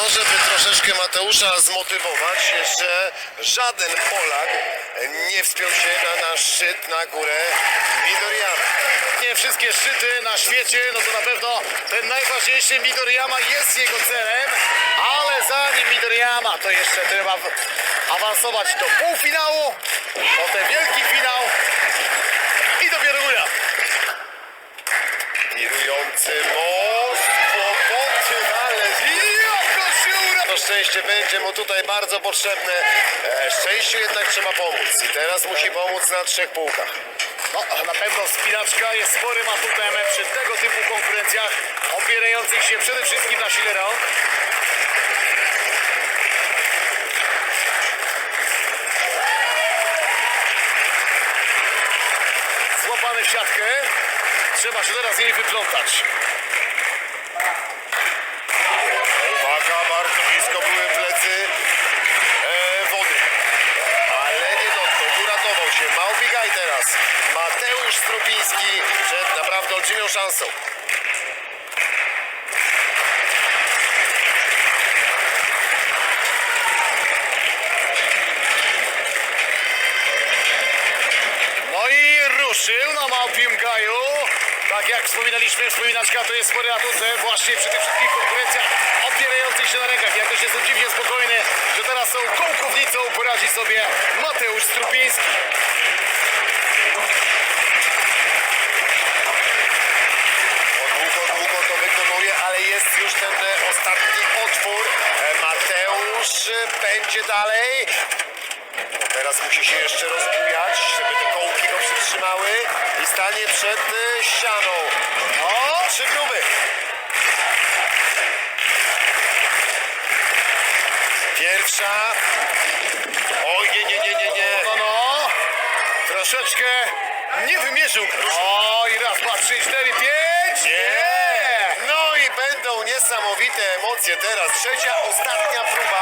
tego, żeby troszeczkę Mateusza zmotywować, jeszcze żaden Polak nie wspiął się na nasz szczyt, na górę Midoriyama. Nie wszystkie szczyty na świecie, no to na pewno ten najważniejszy Midoriyama jest jego celem, ale zanim Midoriyama, to jeszcze trzeba awansować do półfinału, potem wielki finał szczęście będzie mu tutaj bardzo potrzebne. Szczęściu jednak trzeba pomóc i teraz musi pomóc na trzech półkach. No, na pewno spinaczka jest sporym atutem przy tego typu konkurencjach, opierających się przede wszystkim na sile rąk. Złapany w siatkę. Trzeba się teraz z niej wyplątać. Bardzo blisko były plecy e, wody. Ale nie dotknął, uratował się. Małpigaj teraz. Mateusz Strupiński przed naprawdę olbrzymią szansą. No i ruszył na małpim gaju. Tak jak wspominaliśmy, wspominaczka to jest spory atut e, właśnie przy tych wszystkich konkurencjach się na rękach. Jakoś jestem dziwnie spokojny, że teraz są kołkownicą, poradzi sobie Mateusz Strupiński. Długo, długo to wykonuje, ale jest już ten e, ostatni otwór. E, Mateusz e, będzie dalej. No teraz musi się jeszcze rozbujać, żeby te kołki go przytrzymały i stanie przed ścianą. O, trzy próby. Pierwsza. Oj, nie, nie, nie, nie, nie. No, no, troszeczkę nie wymierzył. O, i raz, dwa, trzy, cztery, pięć. Nie! No i będą niesamowite emocje teraz. Trzecia, ostatnia próba